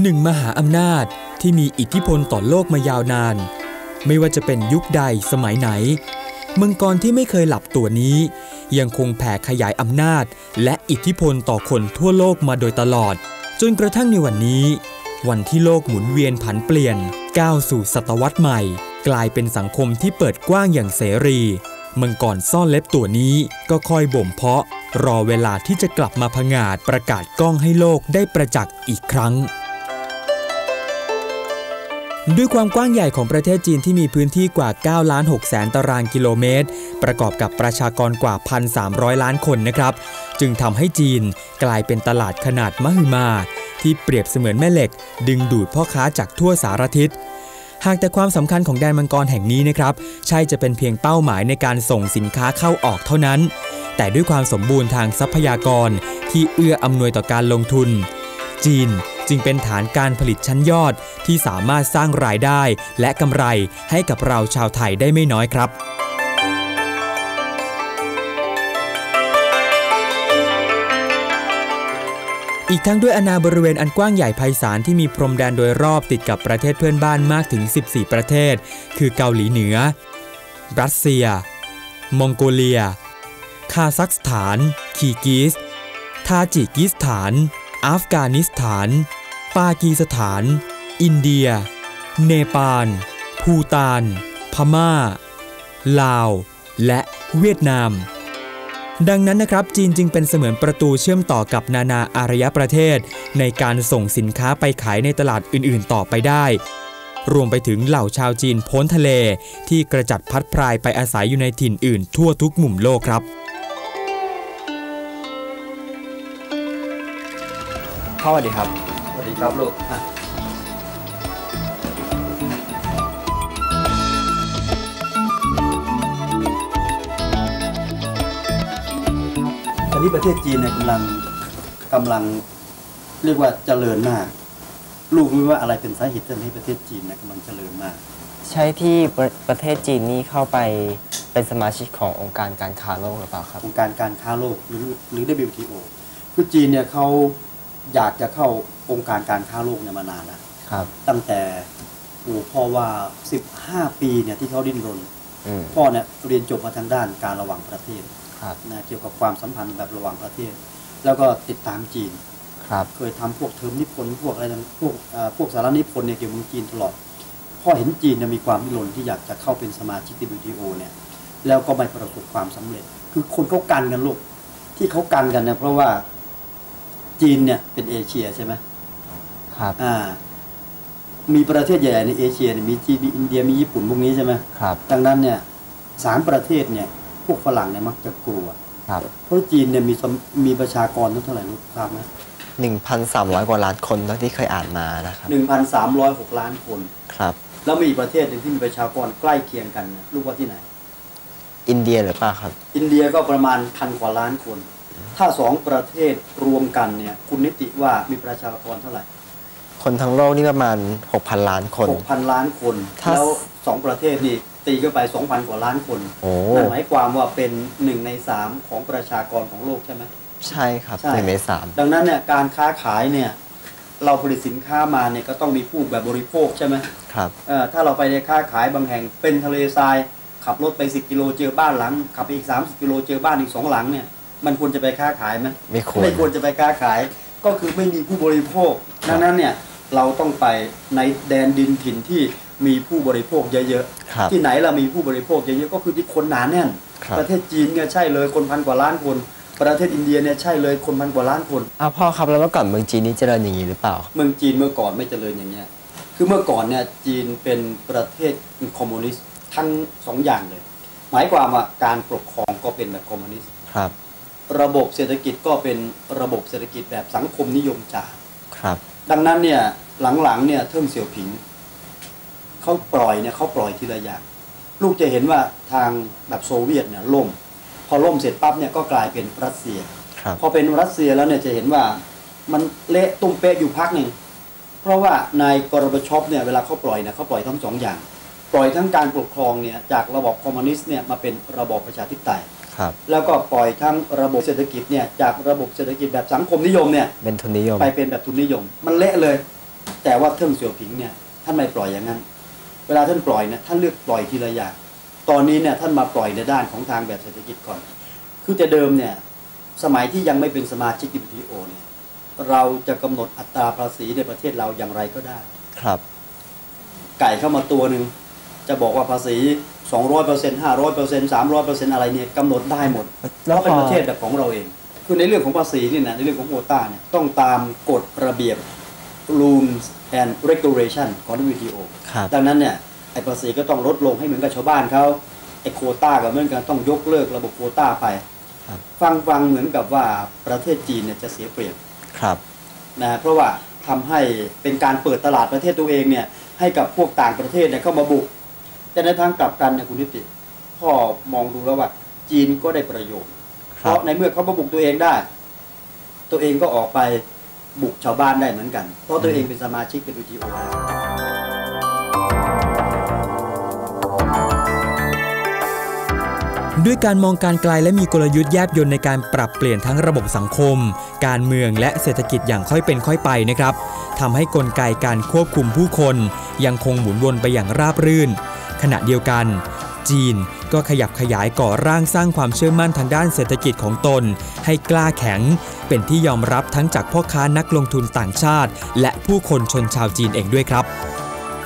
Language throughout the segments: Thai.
หนึ่งมหาอำนาจที่มีอิทธิพลต่อโลกมายาวนาน ไม่ว่าจะเป็นยุคใดสมัยไหน มังกรที่ไม่เคยหลับตัวนี้ ยังคงแผ่ขยายอำนาจ และอิทธิพลต่อคนทั่วโลกมาโดยตลอด จนกระทั่งในวันนี้ วันที่โลกหมุนเวียนผันเปลี่ยน ก้าวสู่ศตวรรษใหม่ กลายเป็นสังคมที่เปิดกว้างอย่างเสรีมังกรซ่อนเล็บตัวนี้ก็คอยบ่มเพาะ รอเวลาที่จะกลับมาผงาดประกาศกล้องให้โลกได้ประจักษ์อีกครั้ง ด้วยความกว้างใหญ่ของประเทศจีนที่มีพื้นที่กว่า 9 ล้าน6แสนตารางกิโลเมตร ประกอบกับประชากรกว่า 1,300 ล้านคนนะครับ จึงทำให้จีนกลายเป็นตลาดขนาดมหึมา ที่เปรียบเสมือนแม่เหล็ก ดึงดูดพ่อค้าจากทั่วสารทิศหากแต่ความสำคัญของแดนมังกรแห่งนี้นะครับ ใช่จะเป็นเพียงเป้าหมายในการส่งสินค้าเข้าออกเท่านั้น แต่ด้วยความสมบูรณ์ทางทรัพยากรที่เอื้ออำนวยต่อการลงทุน จีน จึงเป็นฐานการผลิตชั้นยอดที่สามารถสร้างรายได้และกำไรให้กับเราชาวไทยได้ไม่น้อยครับอีกทั้งด้วยอาณาบริเวณอันกว้างใหญ่ไพศาลที่มีพรมแดนโดยรอบติดกับประเทศเพื่อนบ้านมากถึง 14 ประเทศ คือเกาหลีเหนือ รัสเซีย มองโกเลีย คาซัคสถาน คีกิสทาจิกิสถาน อัฟกานิสถาน ปากีสถาน อินเดีย เนปาล ภูตาน พม่า ลาว และเวียดนาม ดังนั้นนะครับจีนจึงเป็นเสมือนประตูเชื่อมต่อกับนานาอารยประเทศ ในการส่งสินค้าไปขายในตลาดอื่นๆ ต่อไปได้ รวมไปถึงเหล่าชาวจีนพ้นทะเล ที่กระจัดพัดพรายไปอาศัยอยู่ในถิ่นอื่นทั่วทุกมุมโลกครับ พ่อสวัสดีครับ สวัสดีครับลูกอะตอนนี้ประเทศจีนเนี่ยกำลังกำลังเรียกว่าเจริญมาก ลูกรู้ไหมว่าอะไรเป็นสาเหตุที่ทำให้ประเทศจีนเนี่ยกำลังเจริญมาก ใช่ที่ประประเทศจีนนี่เข้าไปเป็นสมาชิกขององค์การการค้าโลกหรือเปล่าครับ องค์การการค้าโลกหรือหรือ WTO คือจีนเนี่ยเขา อยากจะเข้าองค์การการค้าโลกเนี่ยมานานแล้วครับ ตั้งแต่โอ้พ่อว่า 15 ปีเนี่ยที่เขาดิ้นรนอืมพ่อเนี่ยเรียนจบมาทางด้านการระหว่างประเทศครับนะเกี่ยวกับความสัมพันธ์แบบระหว่างประเทศ แล้วก็ติดตามจีนครับเคยทำพวกเทอมนิพนธ์พวกอะไรต่างพวกเอ่อพวกสารนิพนธ์เนี่ยเกี่ยวกับเมืองจีนตลอดพ่อเห็นจีนเนี่ยมีความดิ้นรนที่อยากจะเข้าเป็นสมาชิก WTO เนี่ยแล้วก็ไม่ประสบความสำเร็จ คือคนเขากันกันลูกที่เขากันกันเนี่ยเพราะว่า จีนเนี่ยเป็นเอเชียใช่ไหมครับอ่า มีประเทศใหญ่ๆในเอเชียเนี่ยมีจีนมีอินเดียมีญี่ปุ่นพวกนี้ใช่ไหมครับ ดังนั้นเนี่ยสามประเทศเนี่ย พวกฝรั่งเนี่ยมักจะกลัว ครับ เพราะจีนเนี่ยมีสมมีประชากรเท่าไหร่ลูกทราบไหมหนึ่งพันสามร้อยกว่าล้านคนเท่าที่เคยอ่านมานะครับหนึ่งพันสามร้อยหกล้านคน ครับ แล้วมีอีกประเทศหนึ่งที่มีประชากรใกล้เคียงกันเนี่ยลูกว่าที่ไหน อินเดียหรือเปล่าครับ อินเดียก็ประมาณพันกว่าล้านคน ถ้าสองประเทศรวมกันเนี่ยคุณนิติว่ามีประชากรเท่าไหร่ คนทั้งโลกนี่ประมาณหกพันล้านคนหกพันล้านคนถ้าแล้วสองประเทศนี่ตีเข้าไปสองพันกว่าล้านคนโอ้นั่นหมายความว่าเป็นหนึ่งในสามของประชากรของโลกใช่ไหมใช่ครับใช่หนึ่งในสามดังนั้นเนี่ยการค้าขายเนี่ยเราผลิตสินค้ามาเนี่ยก็ต้องมีผู้แบบบริโภคใช่ไหมครับเอ่อถ้าเราไปในค้าขายบางแห่งเป็นทะเลทรายขับรถไป 10 กิโลเจอบ้านหลัง ขับไปอีก 30 กิโลเจอบ้านอีกสองหลังเนี่ย มันควรจะไปค้าขายไหมไม่ควรไม่ควรจะไปค้าขาย ก็คือไม่มีผู้บริโภคครับดังนั้นเนี่ยเราต้องไปในแดนดินถิ่นที่มีผู้บริโภคเยอะครับๆที่ไหนเรามีผู้บริโภคเยอะๆก็คือที่คนหนาแน่นครับประเทศจีนเนี่ยใช่เลยคนพันกว่าล้านคน ประเทศอินเดียเนี่ยใช่เลยคนพันกว่าล้านคนอ้าวพ่อครับแล้วเมื่อก่อนเมืองจีนนี่เจริญอย่างนี้หรือเปล่า เมืองจีนเมื่อก่อนไม่เจริญอย่างเงี้ยคือเมื่อก่อนเนี่ยจีนเป็นประเทศคอมมิวนิสต์ทั้งสองอย่างเลย หมายความว่าการปกครองก็เป็นแบบคอมมิวนิสต์ครับ ระบบเศรษฐกิจก็เป็นระบบเศรษฐกิจแบบสังคมนิยมจ๋าครับ ดังนั้นเนี่ยหลังๆเนี่ยเทิงเสี่ยวผิงเขาปล่อยเนี่ยเขาปล่อยทีละอย่าง ลูกจะเห็นว่าทางแบบโซเวียตเนี่ยล่ม พอล่มเสร็จปั๊บเนี่ยก็กลายเป็นรัสเซียครับพอเป็นรัสเซียแล้วเนี่ยจะเห็นว่ามันเละตุ้มเป๊ะอยู่พักหนึ่งเพราะว่านายกรบชอปเนี่ยเวลาเขาปล่อยเนี่ยเขาปล่อยทั้งสองอย่าง ปล่อยทั้งการปกครองเนี่ยจากระบบคอมมิวนิสต์เนี่ยมาเป็นระบบประชาธิปไตยครับ แล้วก็ปล่อยทั้งระบบเศรษฐกิจเนี่ยจากระบบเศรษฐกิจแบบสังคมนิยมเนี่ยเป็นทุนนิยมไปเป็นแบบทุนนิยม มันเละเลย แต่ว่าเทิงเสี่ยวผิงเนี่ยท่านไม่ปล่อยอย่างนั้น เวลาท่านปล่อยเนี่ยท่านเลือกปล่อยทีละอย่างตอนนี้เนี่ยท่านมาปล่อยในด้านของทางแบบเศรษฐกิจก่อน คือแต่เดิมเนี่ยสมัยที่ยังไม่เป็นสมาชิก WTO เนี่ยเราจะกำหนดอัตราภาษีในประเทศเราอย่างไรก็ได้ ครับ ไก่เข้ามาตัวหนึ่งจะบอกว่าภาษี 200% 500% 300%อะไรเนี่ยกำหนดได้หมด แล้วเพราะเป็นพอประเทศแบบของเราเอง คือในเรื่องของภาษีนี่นะในเรื่องของโควต้าเนี่ยต้องตามกฎระเบียบ rules and regulation ของ WTO ครับดังนั้นเนี่ยไอ้ภาษีก็ต้องลดลงให้เหมือนกับชาวบ้านเขาไอ้โควต้าก็เหมือนกันต้องยกเลิกระบบโควต้าไปครับฟังฟังเหมือนกับว่าประเทศจีนเนี่ยจะเสียเปรียบครับนะเพราะว่าทำให้เป็นการเปิดตลาดประเทศตัวเองเนี่ยให้กับพวกต่างประเทศเนี่ยเข้ามาบุก แต่ในทางกลับกันเนี่ยคุณนิติพ่อมองดูแล้วว่า จีนก็ได้ประโยชน์คเพรับราะในเมื่อเขามาบุกตัวเองได้ ตัวเองก็ออกไปบุกชาวบ้านได้เหมือนกัน เพราะตัวเองเป็นสมาชิกเป็น WTO แล้วด้วยการมองการไกลและมีกลยุทธ์แยบยลในการปรับเปลี่ยนทั้งระบบสังคม การเมืองและเศรษฐกิจอย่างค่อยเป็นค่อยไปนะครับทำให้กลไกการควบคุมผู้คน ยังคงหมุนวนไปอย่างราบรื่น ขณะเดียวกัน จีนก็ขยับขยายก่อร่างสร้างความเชื่อมั่นทางด้านเศรษฐกิจของตน ให้กล้าแข็ง เป็นที่ยอมรับทั้งจากพ่อค้านักลงทุนต่างชาติ และผู้คนชนชาวจีนเองด้วยครับ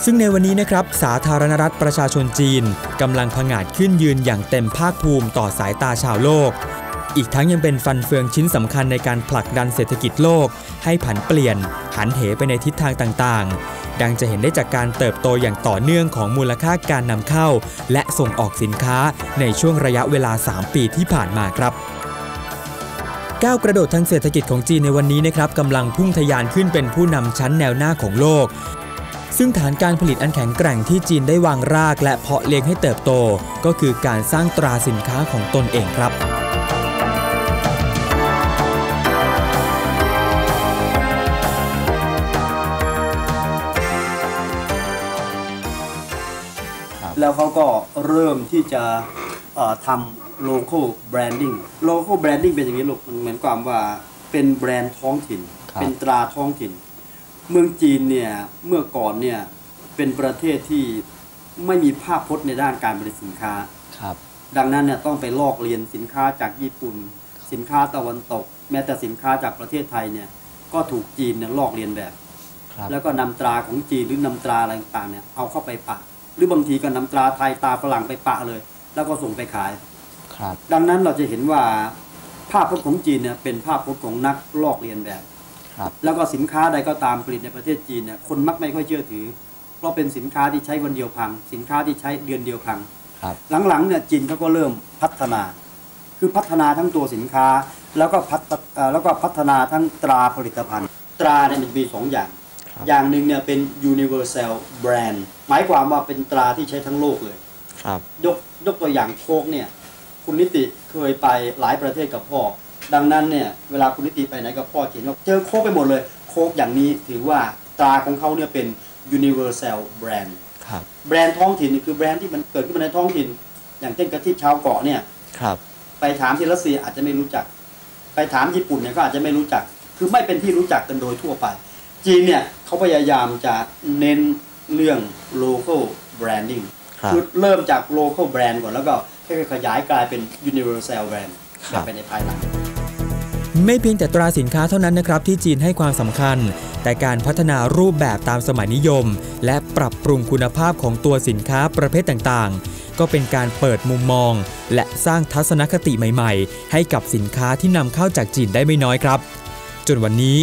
ซึ่งในวันนี้นะครับ สาธารณรัฐประชาชนจีนกำลังผงาดขึ้นยืนอย่างเต็มภาคภูมิต่อสายตาชาวโลก อีกทั้งยังเป็นฟันเฟืองชิ้นสำคัญในการผลักดันเศรษฐกิจโลก ให้ผันเปลี่ยน หันเหไปในทิศทางต่างๆ ดังจะเห็นได้จากการเติบโตอย่างต่อเนื่องของมูลค่าการนำเข้า และส่งออกสินค้าในช่วงระยะเวลา 3 ปีที่ผ่านมาครับก้าวกระโดดทางเศรษฐกิจของจีนในวันนี้นะครับกำลังพุ่งทะยานขึ้นเป็นผู้นำชั้นแนวหน้าของโลก ซึ่งฐานการผลิตอันแข็งแกร่งที่จีนได้วางราก และเพาะเลี้ยงให้เติบโต ก็คือการสร้างตราสินค้าของตนเองครับ แล้วเขาก็เริ่มที่จะเอ่อทำ local branding local branding เป็นอย่างนี้ลูกมันเหมือนความว่าเป็นแบรนด์ท้องถิ่นครับเป็นตราท้องถิ่น เมืองจีนเนี่ยเมื่อก่อนเนี่ยเป็นประเทศที่ไม่มีภาพพจน์ในด้านการผลิตสินค้าครับ ดังนั้นเนี่ยต้องไปลอกเรียนสินค้าจากญี่ปุ่น สินค้าตะวันตก แม้แต่สินค้าจากประเทศไทยเนี่ยก็ถูกจีนเนี่ยลอกเรียนแบบครับแล้วก็นำตราของจีนหรือนำตราอะไรต่างๆเนี่ยเอาเข้าไปปะ หรือบางทีก็นำตราไทยตราฝรั่งไปปะเลย แล้วก็ส่งไปขายครับ ดังนั้นเราจะเห็นว่าภาพพจน์ของจีนเนี่ยเป็นภาพพจน์ของนักลอกเรียนแบบครับแล้วก็สินค้าใดก็ตามผลิตในประเทศจีนเนี่ยคนมักไม่ค่อยเชื่อถือ เพราะเป็นสินค้าที่ใช้วันเดียวพัง สินค้าที่ใช้เดือนเดียวพังครับหลังๆเนี่ยจีนเขาก็เริ่มพัฒนา คือพัฒนาทั้งตัวสินค้าแล้วก็พัฒเอ่อแล้วก็พัฒนาทั้งตราผลิตภัณฑ์ ตราเนี่ยมันมีสองอย่างครับ อย่างหนึ่งเนี่ยเป็น universal brand หมายความว่าเป็นตราที่ใช้ทั้งโลกเลย ครับยกยกตัวอย่างโคกเนี่ย คุณนิติเคยไปหลายประเทศกับพ่อ ดังนั้นเนี่ย เวลาคุณนิติไปไหนกับพ่อเห็นว่าเจอโคกไปหมดเลย โคกอย่างนี้ถือว่าตราของเขาเนี่ยเป็น universal brand ครับแบรนด์ท้องถิ่นนี่คือแบรนด์ที่มันเกิดขึ้นมาในท้องถิ่น อย่างเช่นกะทิชาวเกาะเนี่ยครับ ไปถามที่รัสเซียอาจจะไม่รู้จัก ไปถามญี่ปุ่นเนี่ยก็อาจจะไม่รู้จัก คือไม่เป็นที่รู้จักกันโดยทั่วไป จีนเนี่ยเขาพยายามจะเน้นเรื่อง local branding ครับคือเริ่มจาก local brand ก่อนแล้วก็ค่อยๆขยายกลายเป็น universal brand ครับไปในภายหลังไม่เพียงแต่ตราสินค้าเท่านั้นนะครับที่จีนให้ความสำคัญ แต่การพัฒนารูปแบบตามสมัยนิยม และปรับปรุงคุณภาพของตัวสินค้าประเภทต่างๆ ก็เป็นการเปิดมุมมอง และสร้างทัศนคติใหม่ ๆ ให้กับสินค้าที่นำเข้าจากจีนได้ไม่น้อยครับ จนวันนี้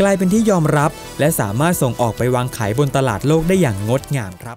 กลายเป็นที่ยอมรับ และสามารถส่งออกไปวางขายบนตลาดโลกได้อย่างงดงามครับ